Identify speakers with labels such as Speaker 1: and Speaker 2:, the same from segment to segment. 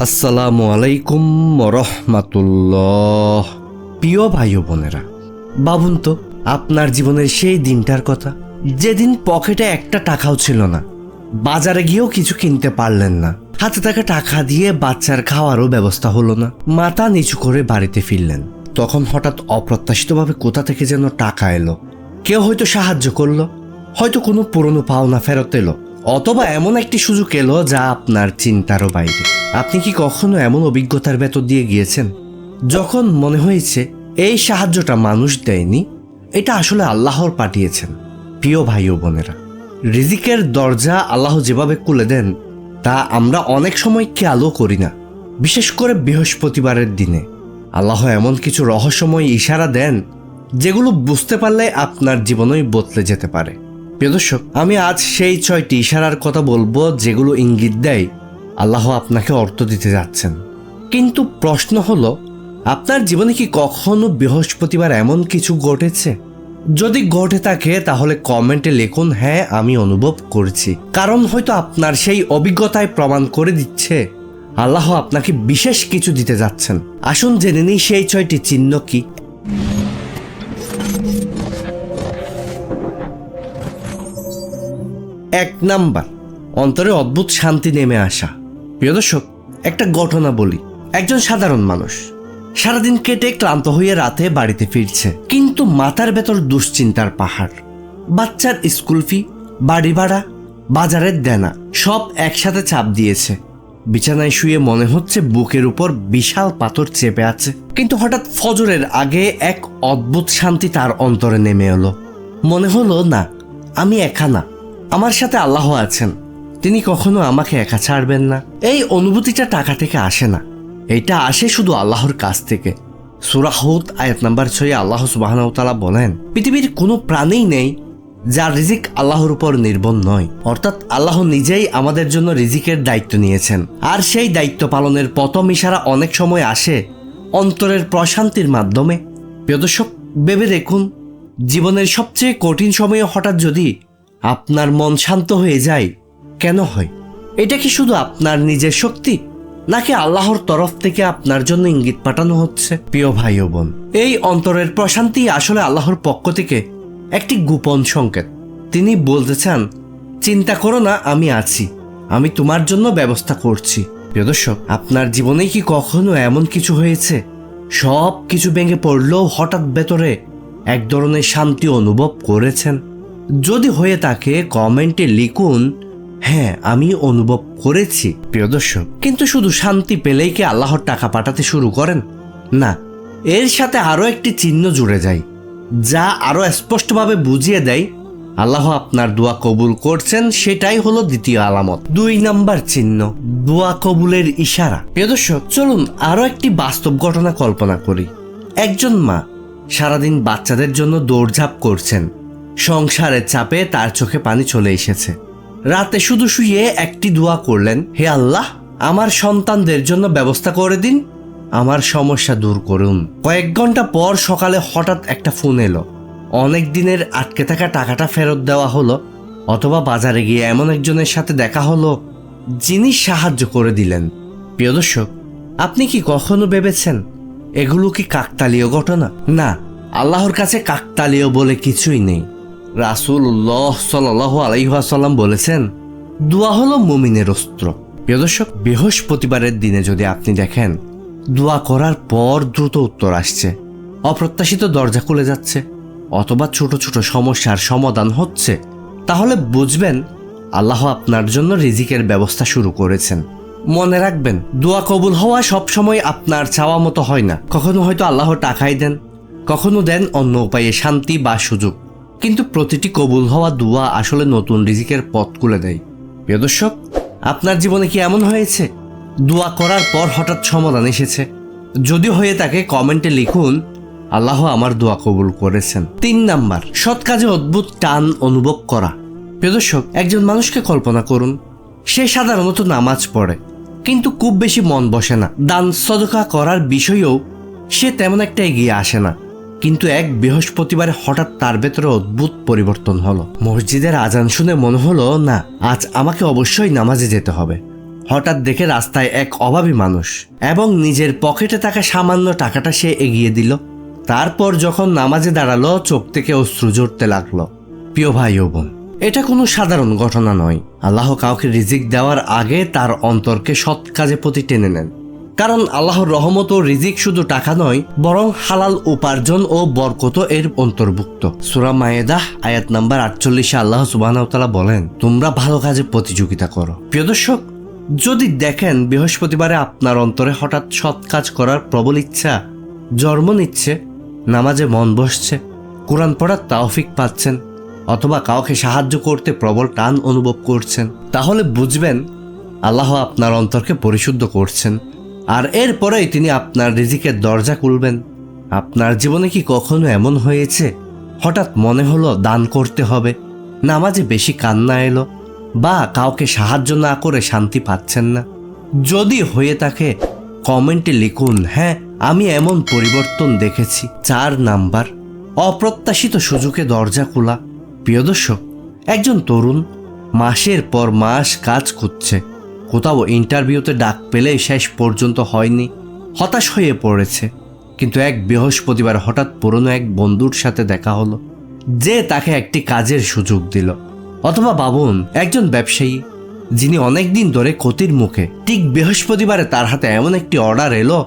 Speaker 1: আসসালামু আলাইকুম রহমাতুল্লাহ প্রিয় ভাই বোনেরা, ভাবুন তো, আপনার জীবনের সেই দিনটার কথা। যেদিন পকেটে একটা টাকাও ছিল না, বাজারে গিয়েও কিছু কিনতে পারলেন না। হাতে থাকা টাকা দিয়ে বাচ্চার খাওয়ারও ব্যবস্থা হলো না। মাথা নিচু করে বাড়িতে ফিরলেন। তখন হঠাৎ অপ্রত্যাশিতভাবে কোথা থেকে যেন টাকা এলো। কেউ হয়তো সাহায্য করল। হয়তো কোনো পুরনো পাওনা ফেরত এলো, অথবা এমন একটি সুযোগ এলো যা আপনার চিন্তারও বাইরে। আপনি কি কখনো এমন অভিজ্ঞতার ভেতর দিয়ে গিয়েছেন? যখন মনে হয়েছে এই সাহায্যটা মানুষ দেয়নি, এটা আসলে আল্লাহর পাঠিয়েছেন। প্রিয় ভাই ও বোনেরা, রিজিকের দরজা আল্লাহ যেভাবে খুলে দেন, তা আমরা অনেক সময় খেয়ালও করি না। বিশেষ করে বৃহস্পতিবারের দিনে। আল্লাহ এমন কিছু রহস্যময় ইশারা দেন, যেগুলো বুঝতে পারলে আপনার জীবনই বদলে যেতে পারে। প্রিয় দর্শক, আমি আজ সেই ছয়টি ইশারার কথা বলব যেগুলো ইঙ্গিত দেয় আল্লাহ আপনাকে অর্থ দিতে যাচ্ছেন। কিন্তু প্রশ্ন হলো, আপনার জীবনে কি কখনো বৃহস্পতিবার এমন কিছু ঘটেছে? যদি ঘটে থাকে, তাহলে কমেন্টে লিখুন হ্যাঁ আমি অনুভব করছি। কারণ হয়তো আপনার সেই অভিজ্ঞতায় প্রমাণ করে দিচ্ছে, আল্লাহ আপনাকে বিশেষ কিছু দিতে যাচ্ছেন। আসুন জেনে নিই সেই ছয়টি চিহ্ন কি। এক নাম্বার, অন্তরে অদ্ভুত শান্তি নেমে আসা। প্রিয় দর্শক, একটা ঘটনা বলি। একজন সাধারণ মানুষ সারাদিন কেটে ক্লান্ত হয়ে রাতে বাড়িতে ফিরছে, কিন্তু মাথার ভেতর দুশ্চিন্তার পাহাড়। বাচ্চার স্কুল ফি, বাড়ি ভাড়া, বাজারের দেনা, সব একসাথে চাপ দিয়েছে। বিছানায় শুয়ে মনে হচ্ছে বুকের উপর বিশাল পাথর চেপে আছে। কিন্তু হঠাৎ ফজরের আগে এক অদ্ভুত শান্তি তার অন্তরে নেমে এলো। মনে হলো, না, আমি একা না। আমার সাথে আল্লাহ আছেন। তিনি কখনো আমাকে একা ছাড়বেন না। এই অনুভূতিটা টাকা থেকে আসে না। এটা আসে শুধু আল্লাহর কাছ থেকে। সুরাহুদ আয়াত নাম্বার ছয়ে আল্লাহ সুবাহতালা বলেন, পৃথিবীর কোনো প্রাণেই নেই যার রিজিক আল্লাহর উপর নির্ভর নয়। অর্থাৎ আল্লাহ নিজেই আমাদের জন্য রিজিকের দায়িত্ব নিয়েছেন। আর সেই দায়িত্ব পালনের প্রথম ইশারা অনেক সময় আসে অন্তরের প্রশান্তির মাধ্যমে। প্রিয় দর্শক, ভেবে দেখুন, জীবনের সবচেয়ে কঠিন সময়ে হঠাৎ যদি আপনার মন শান্ত হয়ে যায়, কেন হয়? এটা কি শুধু আপনার নিজের শক্তি, নাকি আল্লাহর তরফ থেকে আপনার জন্য ইঙ্গিত পাঠানো হচ্ছে? প্রিয় ভাই ও বোন, এই অন্তরের প্রশান্তি আসলে আল্লাহর পক্ষ থেকে একটি গোপন সংকেত। তিনি বলতে চান, চিন্তা করো না, আমি আছি। আমি তোমার জন্য ব্যবস্থা করছি। প্রিয় দর্শক, আপনার জীবনে কি কখনো এমন কিছু হয়েছে? সব কিছু ভেঙে পড়লেও হঠাৎ ভেতরে এক ধরনের শান্তি অনুভব করেছেন? যদি হয়ে থাকে, কমেন্টে লিখুন হ্যাঁ আমি অনুভব করেছি। প্রিয় দর্শক, কিন্তু শুধু শান্তি পেলেই কি আল্লাহর টাকা পাঠাতে শুরু করেন? না, এর সাথে আরও একটি চিহ্ন জুড়ে যায়, যা আরও স্পষ্টভাবে বুঝিয়ে দেয়, আল্লাহ আপনার দোয়া কবুল করছেন, সেটাই হলো দ্বিতীয় আলামত। দুই নাম্বার চিহ্ন, দোয়া কবুলের ইশারা। প্রিয় দর্শক, চলুন আরও একটি বাস্তব ঘটনা কল্পনা করি। একজন মা সারাদিন বাচ্চাদের জন্য দৌড়ঝাঁপ করছেন। সংসারের চাপে তার চোখে পানি চলে এসেছে। রাতে শুধু শুয়ে একটি দোয়া করলেন, হে আল্লাহ, আমার সন্তানদের জন্য ব্যবস্থা করে দিন, আমার সমস্যা দূর করুন। কয়েক ঘণ্টা পর সকালে হঠাৎ একটা ফোন এলো। অনেক দিনের আটকে থাকা টাকাটা ফেরত দেওয়া হলো, অথবা বাজারে গিয়ে এমন একজনের সাথে দেখা হলো, যিনি সাহায্য করে দিলেন। প্রিয় দর্শক, আপনি কি কখনো ভেবেছেন, এগুলো কি কাকতালীয় ঘটনা? না, আল্লাহর কাছে কাকতালীয় বলে কিছুই নেই। রাসুল্লাহ সাল আলাইহাসাল্লাম বলেছেন, দোয়া হলো মুমিনের অস্ত্র। প্রিয় দর্শক, বৃহস্পতিবারের দিনে যদি আপনি দেখেন, দোয়া করার পর দ্রুত উত্তর আসছে। অপ্রত্যাশিত দরজা খুলে যাচ্ছে, অথবা ছোট ছোট সমস্যার সমাধান হচ্ছে, তাহলে বুঝবেন আল্লাহ আপনার জন্য রিজিকের ব্যবস্থা শুরু করেছেন। মনে রাখবেন, দোয়া কবুল হওয়া সবসময় আপনার চাওয়া মতো হয় না। কখনো হয়তো আল্লাহ টাকাই দেন, কখনো দেন অন্য উপায়ে শান্তি বা সুযোগ। কিন্তু প্রতিটি কবুল হওয়া দোয়া আসলে নতুন রিজিকের পথ খুলে দেয়। প্রিয় দর্শক, আপনার জীবনে কি এমন হয়েছে? দোয়া করার পর হঠাৎ সমাধান এসেছে। যদি হয়ে থাকে, কমেন্টে লিখুন, আল্লাহ আমার দোয়া কবুল করেছেন। তিন নাম্বার, সৎ কাজে অদ্ভুত টান অনুভব করা। প্রিয় দর্শক, একজন মানুষকে কল্পনা করুন, সে সাধারণত নামাজ পড়ে, কিন্তু খুব বেশি মন বসে না। দান সদকা করার বিষয়েও সে তেমন একটা এগিয়ে আসে না। কিন্তু এক বৃহস্পতিবারে হঠাৎ তার ভেতরে অদ্ভুত পরিবর্তন হলো। মসজিদের আজান শুনে মনে হলো, না, আজ আমাকে অবশ্যই নামাজে যেতে হবে। হঠাৎ দেখে রাস্তায় এক অভাবী মানুষ এবং নিজের পকেটে থাকা সামান্য টাকাটা সে এগিয়ে দিল। তারপর যখন নামাজে দাঁড়াল, চোখ থেকে অশ্রু জড়তে লাগল। প্রিয় ভাই ও বোন, এটা কোনো সাধারণ ঘটনা নয়। আল্লাহ কাউকে রিজিক দেওয়ার আগে তার অন্তরকে সৎ কাজে প্রতি টেনে নেন। কারণ আল্লাহর রহমত ও রিজিক শুধু টাকা নয়, বরং হালাল উপার্জন ও বরকত এর অন্তর্ভুক্ত। সুরা মায়েদাহ, আয়াত নাম্বার আটচল্লিশে আল্লাহ সুবাহতালা বলেন, তোমরা ভালো কাজে প্রতিযোগিতা করো। প্রিয় দর্শক, যদি দেখেন বৃহস্পতিবারে আপনার অন্তরে হঠাৎ সৎ কাজ করার প্রবল ইচ্ছা, জন্ম নিচ্ছে, নামাজে মন বসছে, কোরআন পড়ার তাওফিক পাচ্ছেন, অথবা কাউকে সাহায্য করতে প্রবল টান অনুভব করছেন, তাহলে বুঝবেন আল্লাহ আপনার অন্তরকে পরিশুদ্ধ করছেন। আর এরপরেই তিনি আপনার রিজিকের দরজা খুলবেন। আপনার জীবনে কি কখনো এমন হয়েছে? হঠাৎ মনে হলো দান করতে হবে। নামাজে বেশি কান্না এলো বা কাউকে সাহায্য না করে শান্তি পাচ্ছেন না। যদি হয়ে থাকে, কমেন্টে লিখুন হ্যাঁ আমি এমন পরিবর্তন দেখেছি। চার নাম্বার, অপ্রত্যাশিত সুযোগে দরজা খোলা। প্রিয় দর্শক, একজন তরুণ মাসের পর মাস কাজ করছে কোথাও ইন্টারভিউতে ডাক পেলে শেষ পর্যন্ত হয়নি, হতাশ হয়ে পড়েছে। কিন্তু এক বৃহস্পতিবার হঠাৎ পুরনো এক বন্ধুর সাথে দেখা হলো, যে তাকে একটি কাজের সুযোগ দিল। অথবা বাবুন একজন ব্যবসায়ী, যিনি অনেকদিন ধরে ক্ষতির মুখে, ঠিক বৃহস্পতিবারে তার হাতে এমন একটি অর্ডার এলো,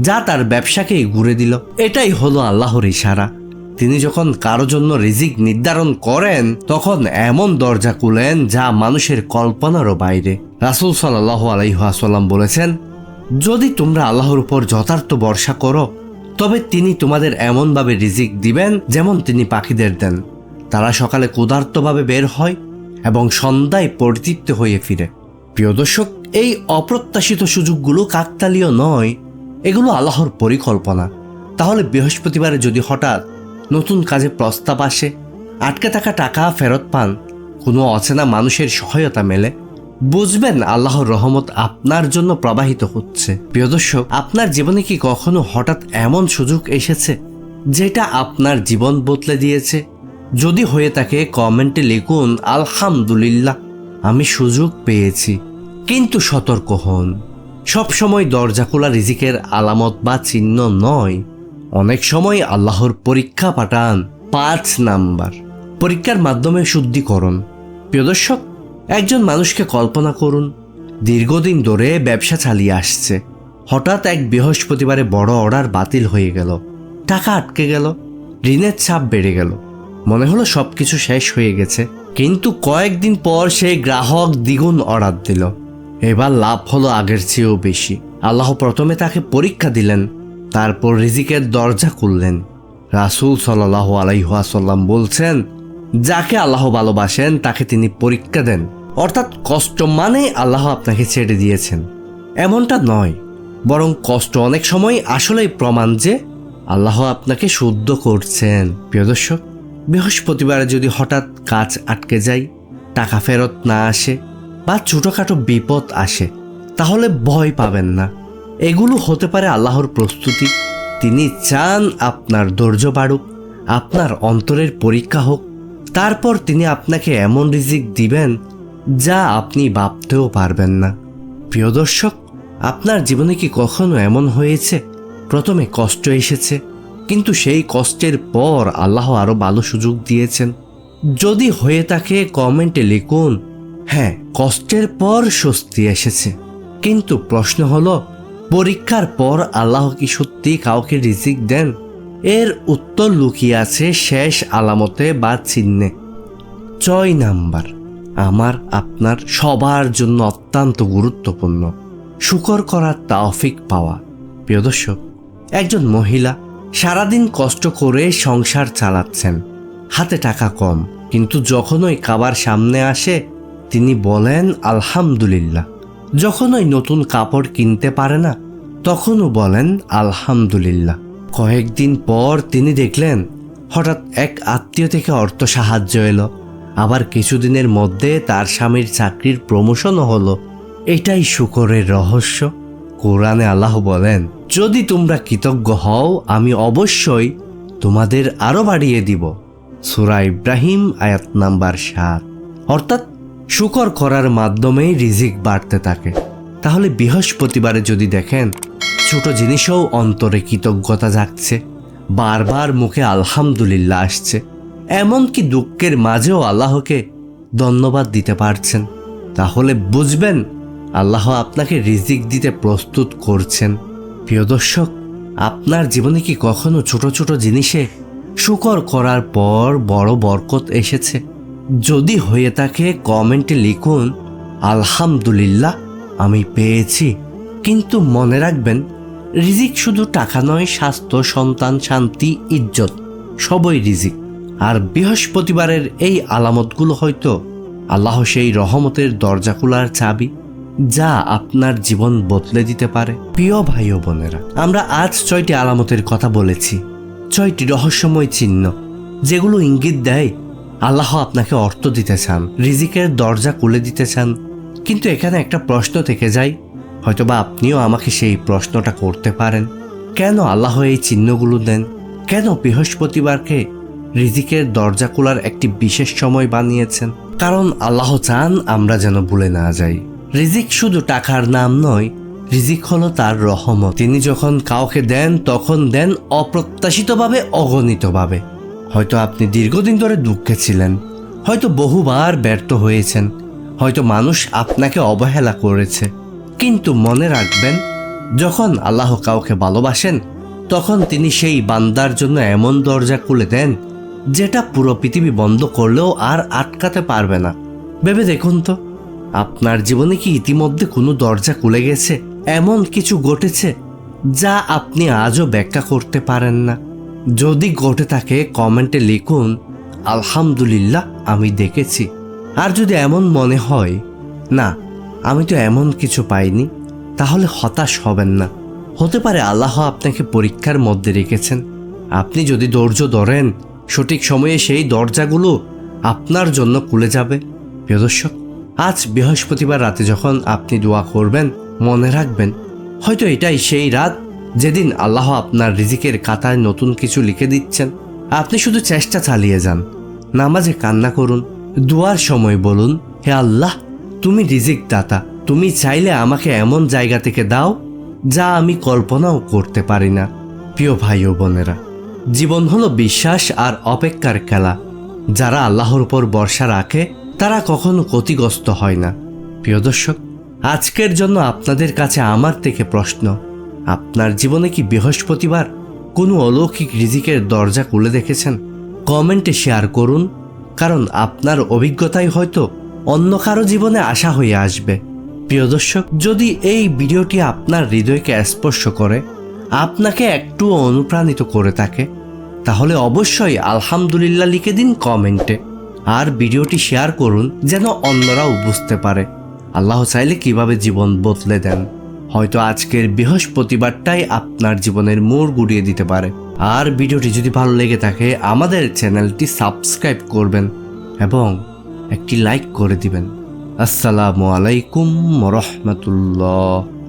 Speaker 1: যা তার ব্যবসাকেই ঘুরে দিল। এটাই হলো আল্লাহর ইশারা। তিনি যখন কারও জন্য রিজিক নির্ধারণ করেন, তখন এমন দরজা খুলেন যা মানুষের কল্পনারও বাইরে। রাসুল সাল্লাহ আলাইহাসাল্লাম বলেছেন, যদি তোমরা আল্লাহর উপর যথার্থ ভরসা করো, তবে তিনি তোমাদের এমনভাবে রিজিক দিবেন যেমন তিনি পাখিদের দেন। তারা সকালে ক্ষুধার্তভাবে বের হয় এবং সন্ধ্যায় পরিতৃপ্ত হয়ে ফিরে। প্রিয় দর্শক, এই অপ্রত্যাশিত সুযোগগুলো কাকতালীয় নয়, এগুলো আল্লাহর পরিকল্পনা। তাহলে বৃহস্পতিবারে যদি হঠাৎ নতুন কাজে প্রস্তাব আসে, আটকে থাকা টাকা ফেরত পান, কোনো অচেনা মানুষের সহায়তা মেলে বুঝবেন আল্লাহর রহমত আপনার জন্য প্রবাহিত হচ্ছে। প্রিয় দর্শক, আপনার জীবনে কি কখনো হঠাৎ এমন সুযোগ এসেছে যেটা আপনার জীবন বদলে দিয়েছে? যদি হয়ে থাকে, কমেন্টে লিখুন, আলহামদুলিল্লাহ, আমি সুযোগ পেয়েছি। কিন্তু সতর্ক হন। সবসময় দরজা খোলা রিজিকের আলামত বা চিহ্ন নয়। অনেক সময় আল্লাহর পরীক্ষা পাঠান পাঁচ নাম্বার। পরীক্ষার মাধ্যমে শুদ্ধিকরণ। প্রিয় দর্শক একজন মানুষকে কল্পনা করুন, দীর্ঘদিন ধরে ব্যবসা চালিয়ে আসছে। হঠাৎ এক বৃহস্পতিবারে বড় অর্ডার বাতিল হয়ে গেল। টাকা আটকে গেল, ঋণের চাপ বেড়ে গেল। মনে হলো সব কিছু শেষ হয়ে গেছে। কিন্তু কয়েকদিন পর সেই গ্রাহক দ্বিগুণ অর্ডার দিল। এবার লাভ হলো আগের চেয়েও বেশি। আল্লাহ প্রথমে তাকে পরীক্ষা দিলেন, তারপর রিজিকের দরজা খুললেন। রাসুল সাল্লাহ আলাইহাসাল্লাম বলছেন যাকে আল্লাহ ভালোবাসেন, তাকে তিনি পরীক্ষা দেন। অর্থাৎ কষ্ট মানে আল্লাহ আপনাকে ছেড়ে দিয়েছেন। এমনটা নয়। বরং কষ্ট অনেক সময় আসলেই প্রমাণ যে আল্লাহ আপনাকে শুদ্ধ করছেন। প্রিয় দর্শক, বৃহস্পতিবারে যদি হঠাৎ কাজ আটকে যায়, টাকা ফেরত না আসে বা ছোটোখাটো বিপদ আসে, তাহলে ভয় পাবেন না। এগুলো হতে পারে আল্লাহর প্রস্তুতি। তিনি চান আপনার ধৈর্য বাড়ুক, আপনার অন্তরের পরীক্ষা হোক তারপর তিনি আপনাকে এমন রিজিক দিবেন যা আপনি ভাবতেও পারবেন না। প্রিয় দর্শক, আপনার জীবনে কি কখনো এমন হয়েছে? প্রথমে কষ্ট এসেছে, কিন্তু সেই কষ্টের পর আল্লাহ আরও ভালো সুযোগ দিয়েছেন। যদি হয়ে থাকে, কমেন্টে লিখুন হ্যাঁ কষ্টের পর স্বস্তি এসেছে। কিন্তু প্রশ্ন হলো, পরীক্ষার পর আল্লাহ কি সত্যি কাউকে রিজিক দেন? এর উত্তর লুকিয়ে আছে শেষ আলামতে বা চিহ্নে। ছয় নাম্বার, আমার, আপনার, সবার জন্য অত্যন্ত গুরুত্বপূর্ণ। শুকর করার তাওফিক পাওয়া। প্রিয় দর্শক, একজন মহিলা সারাদিন কষ্ট করে সংসার চালাচ্ছেন। হাতে টাকা কম, কিন্তু যখন ওই খাবার সামনে আসে, তিনি বলেন, আলহামদুলিল্লাহ। যখন ওই নতুন কাপড় কিনতে পারে না, তখনও বলেন, আলহামদুলিল্লাহ। কয়েকদিন পর তিনি দেখলেন, হঠাৎ এক আত্মীয় থেকে অর্থ সাহায্য এলো। আবার কিছুদিনের মধ্যে তার স্বামীর চাকরির প্রমোশনও হলো। এটাই শুকরের রহস্য। কোরআনে আল্লাহ বলেন, যদি তোমরা কৃতজ্ঞ হও, আমি অবশ্যই তোমাদের আরও বাড়িয়ে দিব। সুরা ইব্রাহিম, আয়াত নাম্বার সাত। অর্থাৎ শুকর করার মাধ্যমেই রিজিক বাড়তে থাকে। তাহলে বৃহস্পতিবারে যদি দেখেন ছোট জিনিসেও অন্তরে কৃতজ্ঞতা জাগছে। বারবার মুখে আলহামদুলিল্লাহ আসছে। এমনকি দুঃখের মাঝেও আল্লাহকে ধন্যবাদ দিতে পারছেন। তাহলে বুঝবেন, আল্লাহ আপনাকে রিজিক দিতে প্রস্তুত করছেন। প্রিয় দর্শক, আপনার জীবনে কি কখনো ছোট ছোট জিনিসে শুকর করার পর বড় বরকত এসেছে? যদি হয়ে থাকে, কমেন্টে লিখুন, আলহামদুলিল্লাহ, আমি পেয়েছি। কিন্তু মনে রাখবেন রিজিক শুধু টাকা নয়, স্বাস্থ্য, সন্তান, শান্তি, ইজ্জত, সবই রিজিক। আর বৃহস্পতিবারের এই আলামতগুলো হয়তো আল্লাহ সেই রহমতের দরজা খোলার চাবি যা আপনার জীবন বদলে দিতে পারে। প্রিয় ভাই ও বোনেরা, আমরা আজ ছয়টি আলামতের কথা বলেছি। ছয়টি রহস্যময় চিহ্ন, যেগুলো ইঙ্গিত দেয় আল্লাহ আপনাকে অর্থ দিতে চান, রিজিকের দরজা খুলে দিতে চান। কিন্তু এখানে একটা প্রশ্ন থেকে যায় হয়তোবা আপনিও আমাকে সেই প্রশ্নটা করতে পারেন। কেন আল্লাহ এই চিহ্নগুলো দেন? কেন বৃহস্পতিবারকে রিজিকের দরজা খোলার একটি বিশেষ সময় বানিয়েছেন? কারণ আল্লাহ চান আমরা যেন ভুলে না যাই। রিজিক শুধু টাকার নাম নয়, রিজিক হলো তার রহমত। তিনি যখন কাউকে দেন, তখন দেন অপ্রত্যাশিতভাবে, অগণিতভাবে। হয়তো আপনি দীর্ঘদিন ধরে দুঃখে ছিলেন, হয়তো বহুবার ব্যর্থ হয়েছেন, হয়তো মানুষ আপনাকে অবহেলা করেছে। কিন্তু মনে রাখবেন, যখন আল্লাহ কাউকে ভালোবাসেন, তখন তিনি সেই বান্দার জন্য এমন দরজা খুলে দেন, যেটা পুরো পৃথিবী বন্ধ করলেও আর আটকাতে পারবে না। ভেবে দেখুন তো, আপনার জীবনে কি ইতিমধ্যে কোনো দরজা খুলে গেছে, এমন কিছু ঘটেছে, যা আপনি আজও ব্যাখ্যা করতে পারেন না? যদি ঘটে থাকে, কমেন্টে লিখুন, আলহামদুলিল্লাহ, আমি দেখেছি। আর যদি এমন মনে হয়, না আমি তো এমন কিছু পাইনি, তাহলে হতাশ হবেন না। হতে পারে আল্লাহ আপনাকে পরীক্ষার মধ্যে রেখেছেন। আপনি যদি ধৈর্য ধরেন, সঠিক সময়ে সেই দরজাগুলো আপনার জন্য খুলে যাবে। প্রিয় দর্শক, আজ বৃহস্পতিবার রাতে যখন আপনি দোয়া করবেন, মনে রাখবেন, হয়তো এটাই সেই রাত যেদিন আল্লাহ আপনার রিজিকের কাতায় নতুন কিছু লিখে দিচ্ছেন। আপনি শুধু চেষ্টা চালিয়ে যান, নামাজে কান্না করুন, দোয়ার সময় বলুন, হে আল্লাহ তুমি রিজিক দাতা। তুমি চাইলে আমাকে এমন জায়গা থেকে দাও যা আমি কল্পনাও করতে পারি না। প্রিয় ভাই ও বোনেরা, জীবন হলো বিশ্বাস আর অপেক্ষার খেলা। যারা আল্লাহর উপর ভরসা রাখে, তারা কখনো ক্ষতিগ্রস্ত হয় না। প্রিয় দর্শক, আজকের জন্য আপনাদের কাছে আমার থেকে প্রশ্ন, আপনার জীবনে কি বৃহস্পতিবার কোনো অলৌকিক রিজিকের দরজা খুলে দেখেছেন? কমেন্টে শেয়ার করুন, কারণ আপনার অভিজ্ঞতাই হয়তো অন্য কারও জীবনে আশা হয়ে আসবে। প্রিয় দর্শক, যদি এই ভিডিওটি আপনার হৃদয়কে স্পর্শ করে, আপনাকে একটু অনুপ্রাণিত করে থাকে, তাহলে অবশ্যই আলহামদুলিল্লাহ লিখে দিন কমেন্টে। আর ভিডিওটি শেয়ার করুন যেন অন্যরাও বুঝতে পারে। আল্লাহ চাইলে কীভাবে জীবন বদলে দেন। হয়তো আজকের বৃহস্পতিবারটাই আপনার জীবনের মোড় গুড়িয়ে দিতে পারে। আর ভিডিওটি যদি ভালো লেগে থাকে, আমাদের চ্যানেলটি সাবস্ক্রাইব করবেন। এবং একটি লাইক করে দিবেন। আসসালামু আলাইকুম রহমতুল্লাহ।